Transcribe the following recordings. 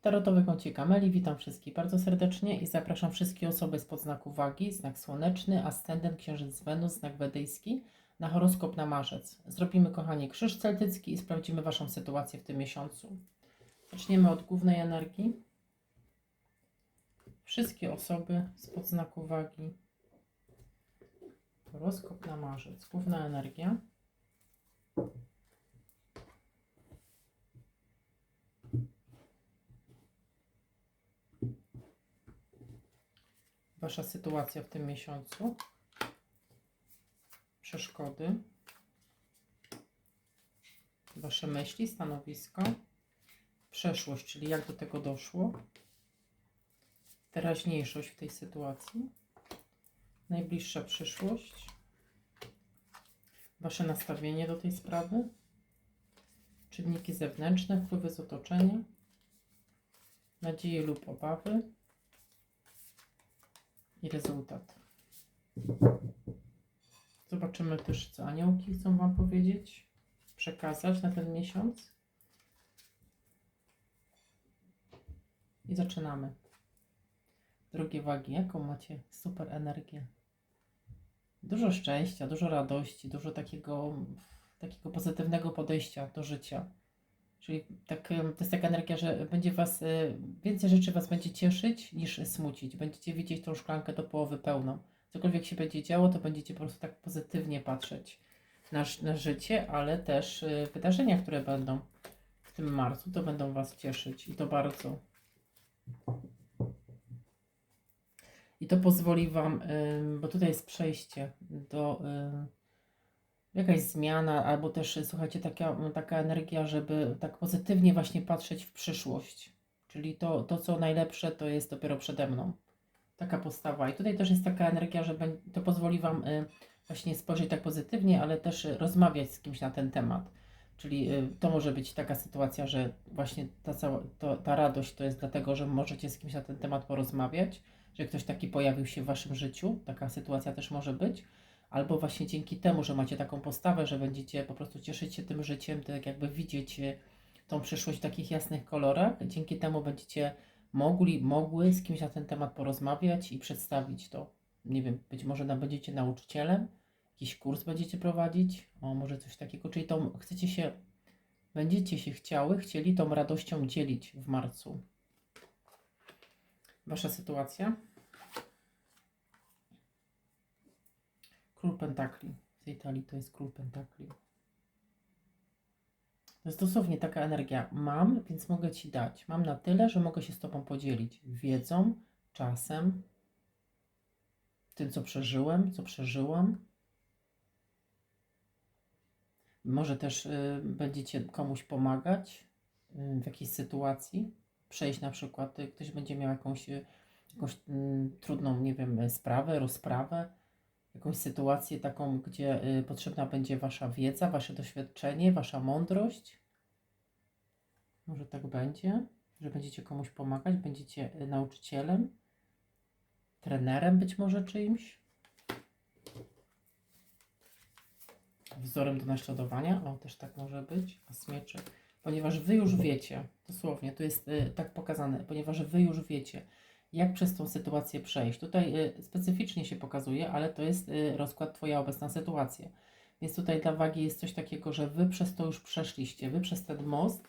Tarotowy kącik Ameli, witam wszystkich bardzo serdecznie i zapraszam wszystkie osoby spod znaku wagi, znak słoneczny, ascendent, księżyc Wenus, znak wedyjski, na horoskop na marzec. Zrobimy, kochani, krzyż celtycki i sprawdzimy Waszą sytuację w tym miesiącu. Zaczniemy od głównej energii. Wszystkie osoby spod znaku wagi. Horoskop na marzec. Główna energia. Wasza sytuacja w tym miesiącu, przeszkody, Wasze myśli, stanowisko, przeszłość, czyli jak do tego doszło, teraźniejszość w tej sytuacji, najbliższa przyszłość, Wasze nastawienie do tej sprawy, czynniki zewnętrzne, wpływy z otoczenia, nadzieje lub obawy, i rezultat. Zobaczymy też, co aniołki chcą Wam powiedzieć, przekazać na ten miesiąc. I zaczynamy. Drogie wagi, jaką macie super energię? Dużo szczęścia, dużo radości, dużo takiego, takiego pozytywnego podejścia do życia. Czyli tak, to jest taka energia, że będzie was, e, więcej rzeczy was będzie cieszyć niż smucić. Będziecie widzieć tą szklankę do połowy pełną. Cokolwiek się będzie działo, to będziecie po prostu tak pozytywnie patrzeć na, na życie, ale też e, wydarzenia, które będą w tym marcu, to będą was cieszyć i to bardzo. I to pozwoli wam, bo tutaj jest przejście do jakaś zmiana, albo też słuchajcie, taka, taka energia, żeby tak pozytywnie właśnie patrzeć w przyszłość. Czyli to, to, co najlepsze, to jest dopiero przede mną. Taka postawa. I tutaj też jest taka energia, że to pozwoli Wam y, właśnie spojrzeć tak pozytywnie, ale też y, rozmawiać z kimś na ten temat. Czyli y, to może być taka sytuacja, że właśnie ta, cała, to, ta radość to jest dlatego, że możecie z kimś na ten temat porozmawiać, że ktoś taki pojawił się w Waszym życiu. Taka sytuacja też może być albo właśnie dzięki temu, że macie taką postawę, że będziecie po prostu cieszyć się tym życiem, tak jakby widzieć e, tą przyszłość w takich jasnych kolorach, dzięki temu będziecie mogli, mogły z kimś na ten temat porozmawiać i przedstawić to. Nie wiem, być może będziecie nauczycielem, jakiś kurs będziecie prowadzić, o może coś takiego, czyli tą chcecie się, będziecie się chciały, chcieli tą radością dzielić w marcu. Wasza sytuacja? Król Pentakli. Z Italii to jest Król Pentakli. To jest dosłownie taka energia. Mam, więc mogę Ci dać. Mam na tyle, że mogę się z Tobą podzielić wiedzą, czasem, tym, co przeżyłem, co przeżyłam. Może też y, będziecie komuś pomagać y, w jakiejś sytuacji. Przejść na przykład, y, ktoś będzie miał jakąś, y, jakąś mm, trudną, nie wiem, sprawę, rozprawę jakąś sytuację taką, gdzie y, potrzebna będzie Wasza wiedza, Wasze doświadczenie, Wasza mądrość. Może tak będzie, że będziecie komuś pomagać, będziecie y, nauczycielem, trenerem być może czyimś. Wzorem do naśladowania, o też tak może być, a smieczy. Ponieważ Wy już wiecie, dosłownie, to jest y, tak pokazane, ponieważ Wy już wiecie, jak przez tą sytuację przejść. Tutaj y, specyficznie się pokazuje, ale to jest y, rozkład Twoja obecna sytuacja. Więc tutaj dla wagi jest coś takiego, że Wy przez to już przeszliście, Wy przez ten most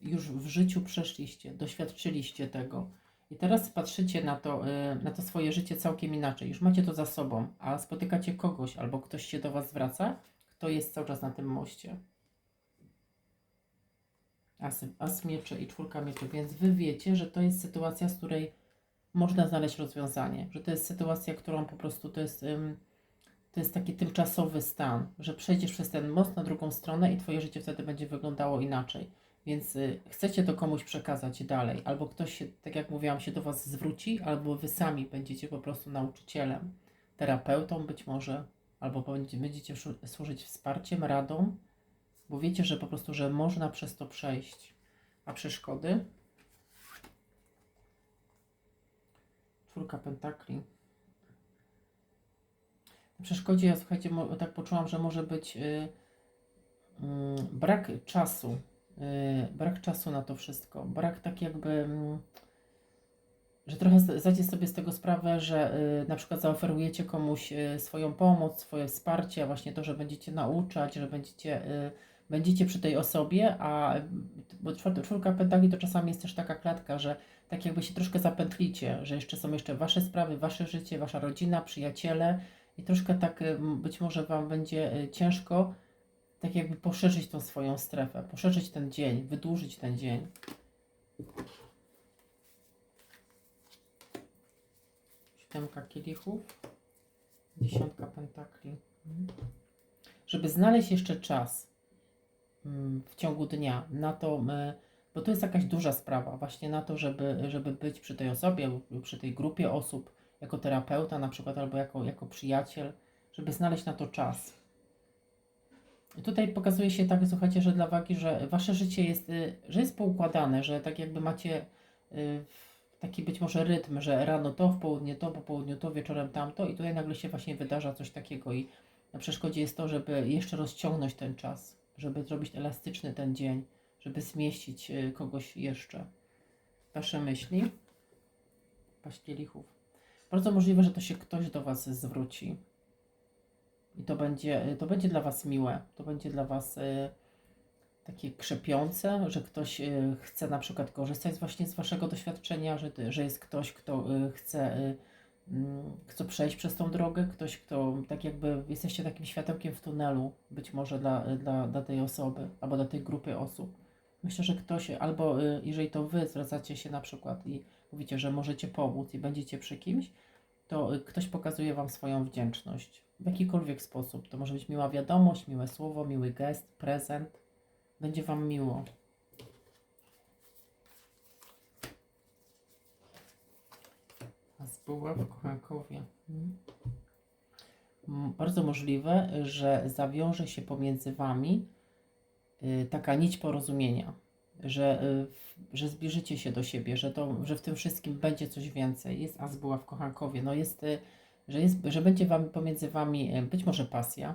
już w życiu przeszliście, doświadczyliście tego. I teraz patrzycie na to, y, na to swoje życie całkiem inaczej. Już macie to za sobą, a spotykacie kogoś albo ktoś się do Was zwraca, kto jest cały czas na tym moście. As, as miecze i czwórka mieczy, więc Wy wiecie, że to jest sytuacja, z której można znaleźć rozwiązanie, że to jest sytuacja, którą po prostu to jest, to jest taki tymczasowy stan, że przejdziesz przez ten most na drugą stronę i Twoje życie wtedy będzie wyglądało inaczej. Więc y, chcecie to komuś przekazać dalej, albo ktoś się, tak jak mówiłam, się do Was zwróci, albo Wy sami będziecie po prostu nauczycielem, terapeutą być może, albo będzie, będziecie służyć wsparciem, radą, bo wiecie, że po prostu, że można przez to przejść. A przeszkody? Czwórka pentakli. Na przeszkodzie, ja słuchajcie, tak poczułam, że może być y, mm, brak czasu y, brak czasu na to wszystko, brak tak jakby, mm, że trochę z- zdajecie sobie z tego sprawę, że y, na przykład zaoferujecie komuś y, swoją pomoc, swoje wsparcie, właśnie to, że będziecie nauczać, że będziecie, y, będziecie przy tej osobie, a bo czwórka pentakli to czasami jest też taka klatka, że tak jakby się troszkę zapętlicie, że jeszcze są jeszcze wasze sprawy, wasze życie, wasza rodzina, przyjaciele i troszkę tak y, być może wam będzie y, ciężko tak jakby poszerzyć tą swoją strefę, poszerzyć ten dzień, wydłużyć ten dzień. Siódemka kielichów, dziesiątka pentakli. Żeby znaleźć jeszcze czas w ciągu dnia na to, y, bo to jest jakaś duża sprawa, właśnie na to, żeby, żeby być przy tej osobie przy tej grupie osób, jako terapeuta na przykład, albo jako, jako przyjaciel, żeby znaleźć na to czas. I Tutaj pokazuje się tak, słuchajcie, że dla wagi, że wasze życie jest, y, że jest poukładane, że tak jakby macie y, taki być może rytm, że rano to, w południe to, po południu to, wieczorem tamto i tutaj nagle się właśnie wydarza coś takiego i na przeszkodzie jest to, żeby jeszcze rozciągnąć ten czas, żeby zrobić elastyczny ten dzień, żeby zmieścić y, kogoś jeszcze. Wasze myśli? Paść kielichów. Bardzo możliwe, że to się ktoś do was zwróci. I to będzie, to będzie dla Was miłe, to będzie dla Was y, takie krzepiące, że ktoś y, chce na przykład korzystać właśnie z Waszego doświadczenia, że, że jest ktoś, kto y, chce, y, mm, chce przejść przez tą drogę, ktoś, kto tak jakby jesteście takim światełkiem w tunelu, być może dla, dla, dla tej osoby albo dla tej grupy osób. Myślę, że ktoś, albo y, jeżeli to Wy zwracacie się na przykład i mówicie, że możecie pomóc i będziecie przy kimś, to y, ktoś pokazuje Wam swoją wdzięczność w jakikolwiek sposób. To może być miła wiadomość, miłe słowo, miły gest, prezent. Będzie Wam miło. A zbyła w kochankowie. Mhm. M, Bardzo możliwe, że zawiąże się pomiędzy Wami y, taka nić porozumienia, że, y, że zbliżycie się do siebie, że, to, że w tym wszystkim będzie coś więcej. Jest as była w kochankowie. No jest, y, że, jest, że będzie wam, pomiędzy Wami być może pasja,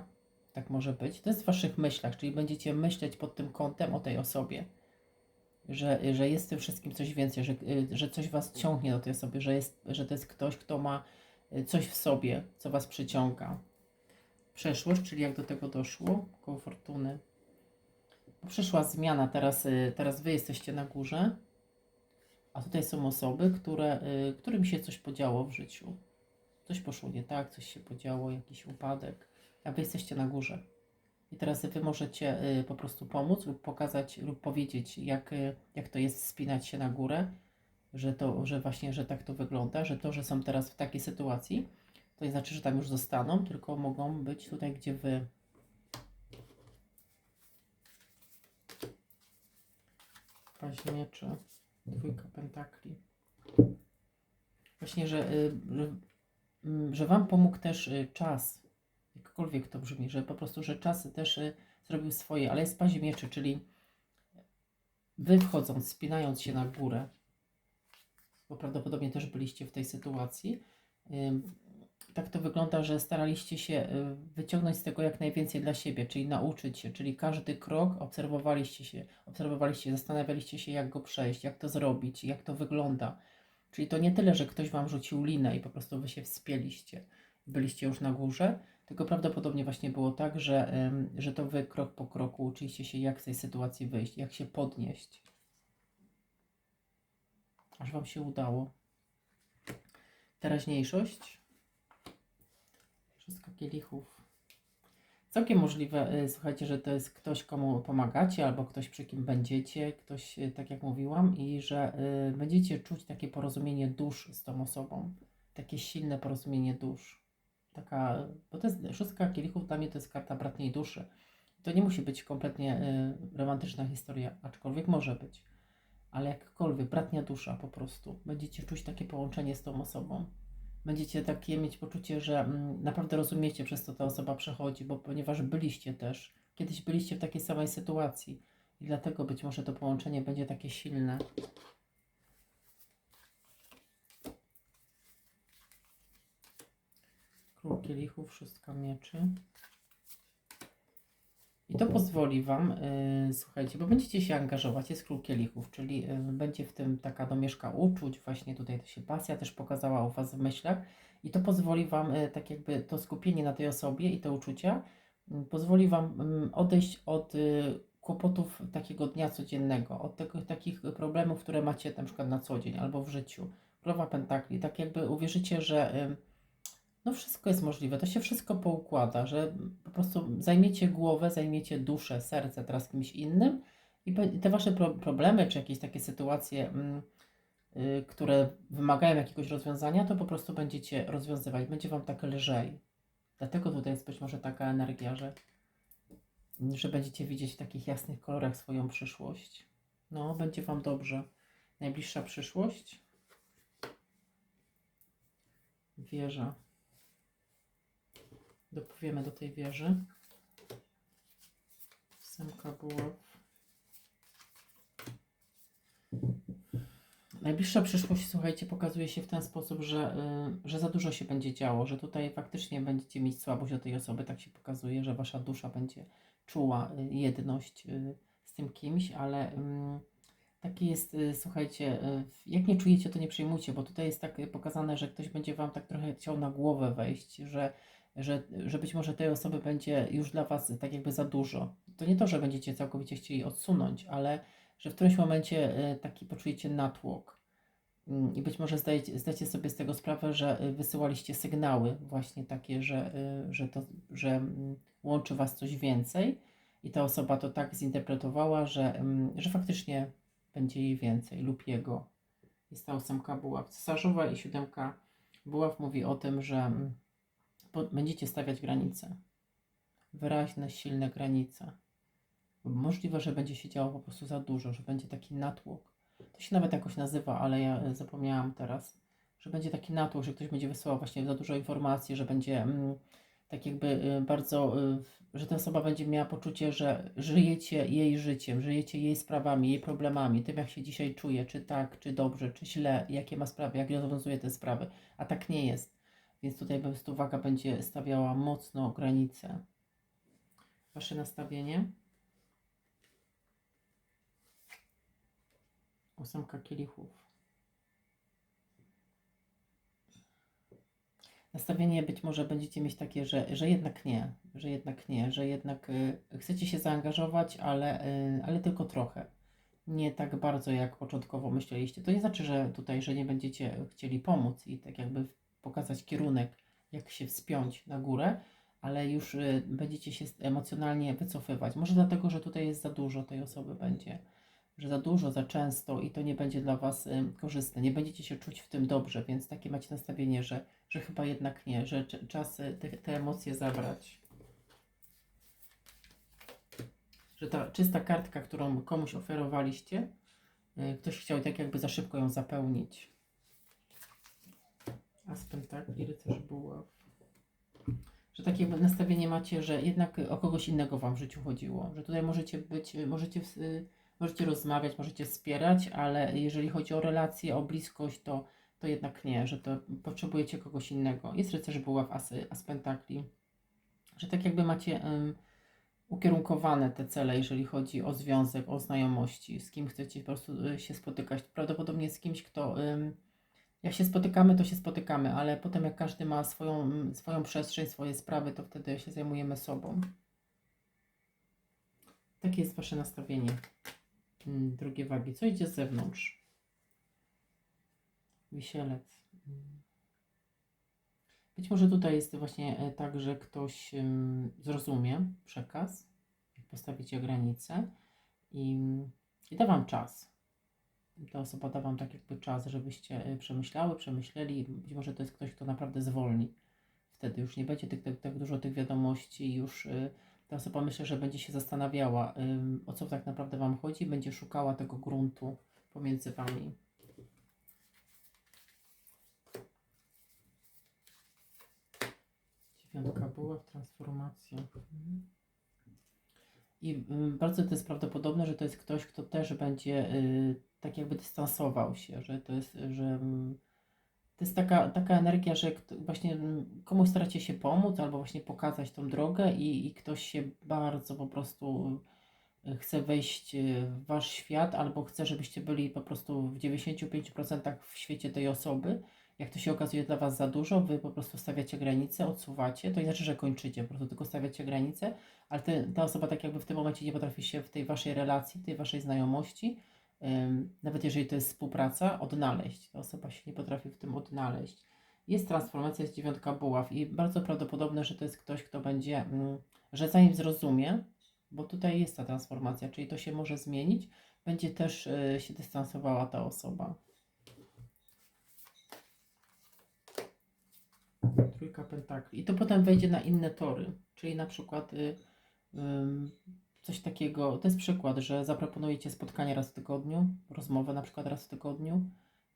tak może być. To jest w Waszych myślach, czyli będziecie myśleć pod tym kątem o tej osobie. Że, że jest w tym wszystkim coś więcej, że, y, że coś Was ciągnie do tej osoby, że, jest, że to jest ktoś, kto ma y, coś w sobie, co Was przyciąga. Przeszłość, czyli jak do tego doszło, koło fortuny. Przyszła zmiana, teraz, y, teraz Wy jesteście na górze, a tutaj są osoby, które, którym się coś podziało w życiu. Coś poszło nie tak, coś się podziało, jakiś upadek, a Wy jesteście na górze. I teraz Wy możecie y, po prostu pomóc lub pokazać lub powiedzieć, jak, y, jak to jest wspinać się na górę, że to, że właśnie, że tak to wygląda, że to, że są teraz w takiej sytuacji, to nie znaczy, że tam już zostaną, tylko mogą być tutaj, gdzie Wy Paź mieczy, dwójka pentakli. Właśnie, że, y, że, mm, że Wam pomógł też czas, jakkolwiek to brzmi, że po prostu, że czas też y, zrobił swoje, ale jest mieczy, czyli Wy wchodząc, spinając się na górę, bo prawdopodobnie też byliście w tej sytuacji, tak to wygląda, że staraliście się y, wyciągnąć z tego jak najwięcej dla siebie, czyli nauczyć się, czyli każdy krok obserwowaliście się, obserwowaliście, zastanawialiście się jak go przejść, jak to zrobić, jak to wygląda. Czyli to nie tyle, że ktoś wam rzucił linę i po prostu wy się wspięliście, byliście już na górze, tylko prawdopodobnie właśnie było tak, że, że to wy krok po kroku uczyliście się jak z tej sytuacji wyjść, jak się podnieść. Aż wam się udało. Teraźniejszość. Wszystko kielichów. Całkiem możliwe, y, słuchajcie, że to jest ktoś, komu pomagacie, albo ktoś, przy kim będziecie, ktoś, y, tak jak mówiłam, i że y, będziecie czuć takie porozumienie dusz z tą osobą. Takie silne porozumienie dusz. Taka, bo to jest szóstka kielichów, dla mnie to jest karta bratniej duszy. To nie musi być kompletnie y, romantyczna historia, aczkolwiek może być. Ale jakkolwiek, bratnia dusza po prostu. Będziecie czuć takie połączenie z tą osobą będziecie takie mieć poczucie, że mm, naprawdę rozumiecie, przez co ta osoba przechodzi, bo ponieważ byliście też, kiedyś byliście w takiej samej sytuacji i dlatego być może to połączenie będzie takie silne. Król kielichów, szóstka mieczy. I to pozwoli Wam, y, słuchajcie, bo będziecie się angażować, jest król kielichów, czyli y, będzie w tym taka domieszka uczuć, właśnie tutaj to się pasja też pokazała u Was w myślach i to pozwoli Wam, y, tak jakby to skupienie na tej osobie i te uczucia, y, pozwoli Wam y, odejść od y, kłopotów takiego dnia codziennego, od tego, takich problemów, które macie na przykład na co dzień albo w życiu. Królowa Pentakli, tak jakby uwierzycie, że y, no wszystko jest możliwe, to się wszystko poukłada, że po prostu zajmiecie głowę, zajmiecie duszę, serce teraz kimś innym i te wasze pro problemy, czy jakieś takie sytuacje, mm, y, które wymagają jakiegoś rozwiązania, to po prostu będziecie rozwiązywać, będzie wam tak lżej. Dlatego tutaj jest być może taka energia, że, że będziecie widzieć w takich jasnych kolorach swoją przyszłość. No, będzie wam dobrze. Najbliższa przyszłość. Wieża. Dopowiemy do tej wieży. Ósemka buław. Najbliższa przyszłość, słuchajcie, pokazuje się w ten sposób, że, y, że za dużo się będzie działo, że tutaj faktycznie będziecie mieć słabość do tej osoby, tak się pokazuje, że wasza dusza będzie czuła y, jedność y, z tym kimś, ale taki jest, słuchajcie, jak nie czujecie, to nie przyjmujcie, bo tutaj jest tak pokazane, że ktoś będzie wam tak trochę chciał na głowę wejść, że że, że być może tej osoby będzie już dla Was tak jakby za dużo. To nie to, że będziecie całkowicie chcieli odsunąć, ale że w którymś momencie e, taki poczujecie natłok. Mm, I być może zdajecie, zdajecie sobie z tego sprawę, że e, wysyłaliście sygnały właśnie takie, że, e, że, to, że mm, łączy Was coś więcej i ta osoba to tak zinterpretowała, że, mm, że faktycznie będzie jej więcej lub jego. Jest ta ósemka buław. Cesarzowa i siódemka buław mówi o tym, że będziecie stawiać granice. Wyraźne, silne granice. Możliwe, że będzie się działo po prostu za dużo, że będzie taki natłok. To się nawet jakoś nazywa, ale ja e, zapomniałam teraz, że będzie taki natłok, że ktoś będzie wysyłał właśnie za dużo informacji, że będzie mm, tak jakby y, bardzo, y, że ta osoba będzie miała poczucie, że żyjecie jej życiem, żyjecie jej sprawami, jej problemami, tym jak się dzisiaj czuje, czy tak, czy dobrze, czy źle, jakie ma sprawy, jak rozwiązuje te sprawy, a tak nie jest. Więc tutaj po uwaga będzie stawiała mocno granice. Wasze nastawienie. Ósemka kielichów. Nastawienie być może będziecie mieć takie, że, że jednak nie, że jednak nie, że jednak y, chcecie się zaangażować, ale, y, ale tylko trochę. Nie tak bardzo, jak początkowo myśleliście. To nie znaczy, że tutaj, że nie będziecie chcieli pomóc i tak jakby pokazać kierunek, jak się wspiąć na górę, ale już y, będziecie się emocjonalnie wycofywać. Może dlatego, że tutaj jest za dużo tej osoby będzie, że za dużo, za często i to nie będzie dla Was y, korzystne. Nie będziecie się czuć w tym dobrze, więc takie macie nastawienie, że, że chyba jednak nie, że czas y, te, te emocje zabrać. Że ta czysta kartka, którą komuś oferowaliście, ktoś chciał tak jakby za szybko ją zapełnić. Aspen, tak? I rycerz buław. Że takie nastawienie macie, że jednak o kogoś innego Wam w życiu chodziło. Że tutaj możecie być, możecie, możecie rozmawiać, możecie wspierać, ale jeżeli chodzi o relacje, o bliskość, to, to jednak nie, że to potrzebujecie kogoś innego. Jest rycerz buław, as, as pentakli. Że tak jakby macie ym, ukierunkowane te cele, jeżeli chodzi o związek, o znajomości, z kim chcecie po prostu y, się spotykać. Prawdopodobnie z kimś, kto... jak się spotykamy, to się spotykamy, ale potem jak każdy ma swoją, swoją przestrzeń, swoje sprawy, to wtedy się zajmujemy sobą. Takie jest Wasze nastawienie. Mm, Drugie wagi. Co idzie z zewnątrz? Wisielec. Mm. Być może tutaj jest właśnie e, tak, że ktoś zrozumie przekaz, postawicie granice i, i da Wam czas ta osoba da Wam tak jakby czas, żebyście y, przemyślały, przemyśleli. Być może to jest ktoś, kto naprawdę zwolni. Wtedy już nie będzie tych, tak, tak dużo tych wiadomości, już y, ta osoba myślę, że będzie się zastanawiała, o co tak naprawdę Wam chodzi, będzie szukała tego gruntu pomiędzy Wami. Dziewiątka była w transformacji. I y, bardzo to jest prawdopodobne, że to jest ktoś, kto też będzie y, tak jakby dystansował się, że to jest, że mm, To jest taka, taka energia, że właśnie mm, komuś staracie się pomóc albo właśnie pokazać tą drogę i, i ktoś się bardzo po prostu y, chce wejść y, w wasz świat albo chce, żebyście byli po prostu w 95% w świecie tej osoby. Jak to się okazuje dla was za dużo, wy po prostu stawiacie granice, odsuwacie. To nie znaczy, że kończycie, po prostu tylko stawiacie granice, ale te, ta osoba tak jakby w tym momencie nie potrafi się w tej waszej relacji, w tej waszej znajomości nawet jeżeli to jest współpraca, odnaleźć. Ta osoba się nie potrafi w tym odnaleźć. Jest transformacja, jest dziewiątka buław i bardzo prawdopodobne, że to jest ktoś, kto będzie, mm, że zanim zrozumie, bo tutaj jest ta transformacja, czyli to się może zmienić, będzie też y, się dystansowała ta osoba. Trójka pentakli. I to potem wejdzie na inne tory, czyli na przykład y, coś takiego, to jest przykład, że zaproponujecie spotkanie raz w tygodniu, rozmowę na przykład raz w tygodniu,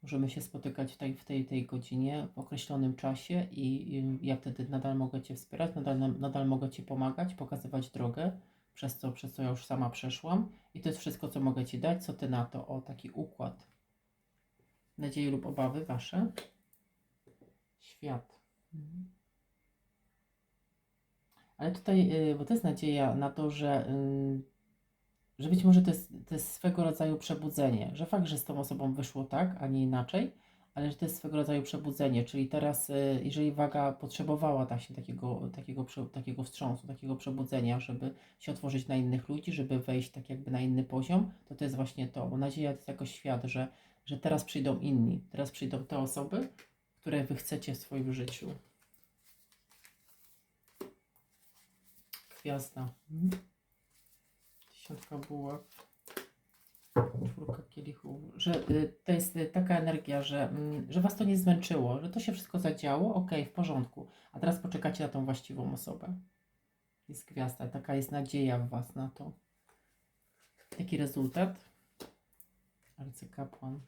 możemy się spotykać w tej, w tej, tej godzinie w określonym czasie i, i ja wtedy nadal mogę Cię wspierać, nadal, nadal mogę Ci pomagać, pokazywać drogę, przez co, przez co ja już sama przeszłam i to jest wszystko, co mogę Ci dać, co Ty na to, o taki układ. Nadzieje lub obawy Wasze? Świat. Mhm. Ale tutaj, y, bo to jest nadzieja na to, że, y, że być może to jest, to jest swego rodzaju przebudzenie, że fakt, że z tą osobą wyszło tak, a nie inaczej, ale że to jest swego rodzaju przebudzenie, czyli teraz, y, jeżeli waga potrzebowała właśnie takiego, takiego, takiego wstrząsu, takiego przebudzenia, żeby się otworzyć na innych ludzi, żeby wejść tak jakby na inny poziom, to to jest właśnie to, bo nadzieja to jest jako świat, że, że teraz przyjdą inni, teraz przyjdą te osoby, które wy chcecie w swoim życiu. Gwiazda. Mhm. Dziesiątka buław. Czwórka kielichów. Że y, to jest y, taka energia, że, mm, że was to nie zmęczyło, że to się wszystko zadziało, ok, w porządku. A teraz poczekacie na tą właściwą osobę. Jest gwiazda, taka jest nadzieja w was na to. Jaki rezultat? Arcykapłan.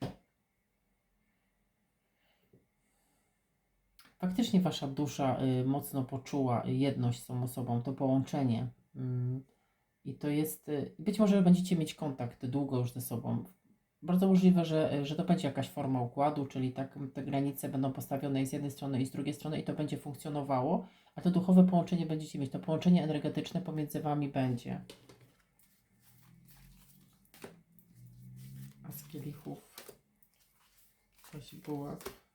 Faktycznie wasza dusza y, mocno poczuła jedność z tą osobą, to połączenie. Mm, I to jest, y, być może będziecie mieć kontakt długo już ze sobą. Bardzo możliwe, że, że to będzie jakaś forma układu, czyli tak te granice będą postawione z jednej strony i z drugiej strony i to będzie funkcjonowało, a to duchowe połączenie będziecie mieć. To połączenie energetyczne pomiędzy wami będzie. A z kielichów. Coś buław.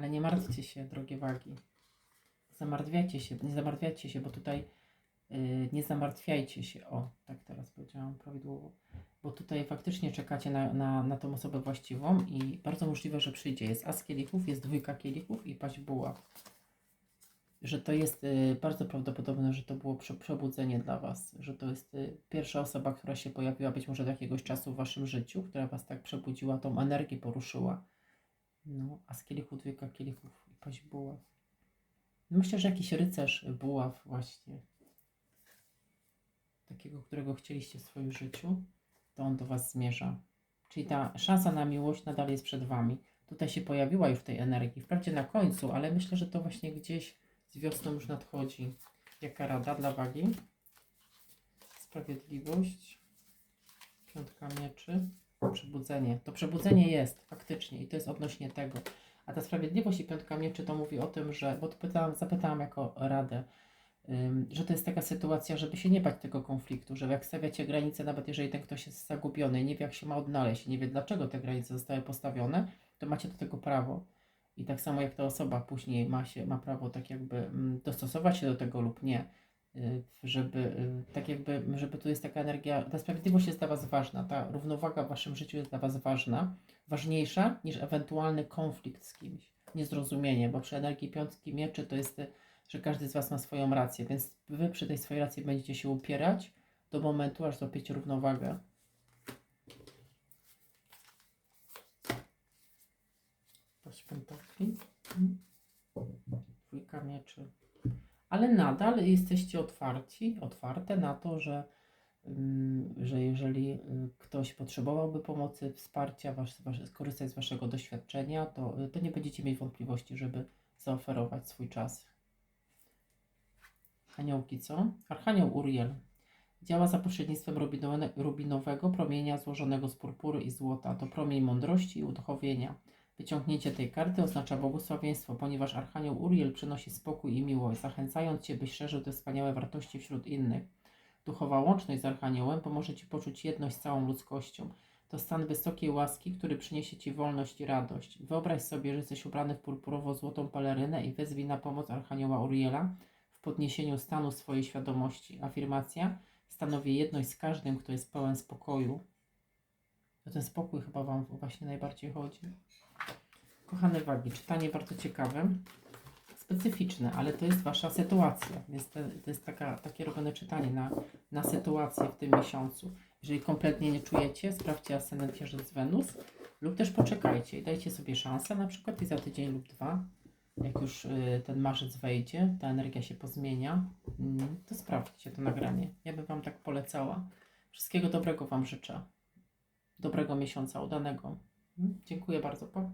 Ale nie martwcie się, drogie wagi. Zamartwiacie się, nie zamartwiacie się, bo tutaj yy, nie zamartwiajcie się. O, tak teraz powiedziałam prawidłowo. Bo tutaj faktycznie czekacie na, na, na tą osobę właściwą i bardzo możliwe, że przyjdzie. Jest as kielichów, jest dwójka kielichów i paść buław. Że to jest y, bardzo prawdopodobne, że to było prze, przebudzenie dla Was, że to jest y, pierwsza osoba, która się pojawiła być może do jakiegoś czasu w Waszym życiu, która Was tak przebudziła, tą energię poruszyła. No, a z kielichu dwójka kielichów i paść buław. Myślę, że jakiś rycerz buław właśnie. Takiego, którego chcieliście w swoim życiu, to on do Was zmierza. Czyli ta szansa na miłość nadal jest przed Wami. Tutaj się pojawiła już tej energii. Wprawdzie na końcu, ale myślę, że to właśnie gdzieś z wiosną już nadchodzi. Jaka rada dla wagi? Sprawiedliwość. Piątka mieczy. Przebudzenie. To przebudzenie jest faktycznie i to jest odnośnie tego. A ta sprawiedliwość i piątka mieczy to mówi o tym, że, bo pytałam, zapytałam jako radę, że to jest taka sytuacja, żeby się nie bać tego konfliktu, że jak stawiacie granice, nawet jeżeli ten ktoś jest zagubiony, nie wie jak się ma odnaleźć, nie wie dlaczego te granice zostały postawione, to macie do tego prawo. I tak samo jak ta osoba później ma, się, ma prawo tak jakby mm, dostosować się do tego lub nie, żeby y, tak jakby, żeby tu jest taka energia, ta sprawiedliwość jest dla Was ważna, ta równowaga w Waszym życiu jest dla Was ważna, ważniejsza niż ewentualny konflikt z kimś, niezrozumienie, bo przy energii piątki mieczy to jest, y, że każdy z Was ma swoją rację, więc Wy przy tej swojej racji będziecie się upierać do momentu, aż złapiecie równowagę. Paść pentakli. Dwójka mieczy. Ale nadal jesteście otwarci, otwarte na to, że, ym, że jeżeli y, ktoś potrzebowałby pomocy, wsparcia, wasz, wasz, skorzystać z waszego doświadczenia, to, to nie będziecie mieć wątpliwości, żeby zaoferować swój czas. Aniołki co? Archanioł Uriel. Działa za pośrednictwem rubino- rubinowego promienia złożonego z purpury i złota. To promień mądrości i uduchowienia. Wyciągnięcie tej karty oznacza błogosławieństwo, ponieważ Archanioł Uriel przynosi spokój i miłość, zachęcając Cię, byś szerzył te wspaniałe wartości wśród innych. Duchowa łączność z Archaniołem pomoże Ci poczuć jedność z całą ludzkością. To stan wysokiej łaski, który przyniesie Ci wolność i radość. Wyobraź sobie, że jesteś ubrany w purpurowo-złotą pelerynę i wezwij na pomoc Archanioła Uriela w podniesieniu stanu swojej świadomości. Afirmacja stanowi jedność z każdym, kto jest pełen spokoju. O ten spokój chyba Wam właśnie najbardziej chodzi. Kochane wagi, czytanie bardzo ciekawe, specyficzne, ale to jest Wasza sytuacja, więc to, to jest taka, takie robione czytanie na, na sytuację w tym miesiącu. Jeżeli kompletnie nie czujecie, sprawdźcie ascendent Księżyc Wenus lub też poczekajcie i dajcie sobie szansę na przykład i za tydzień lub dwa, jak już y, ten marzec wejdzie, ta energia się pozmienia, mm, to sprawdźcie to nagranie. Ja bym Wam tak polecała. Wszystkiego dobrego Wam życzę. Dobrego miesiąca, udanego. Mm, Dziękuję bardzo. Pa.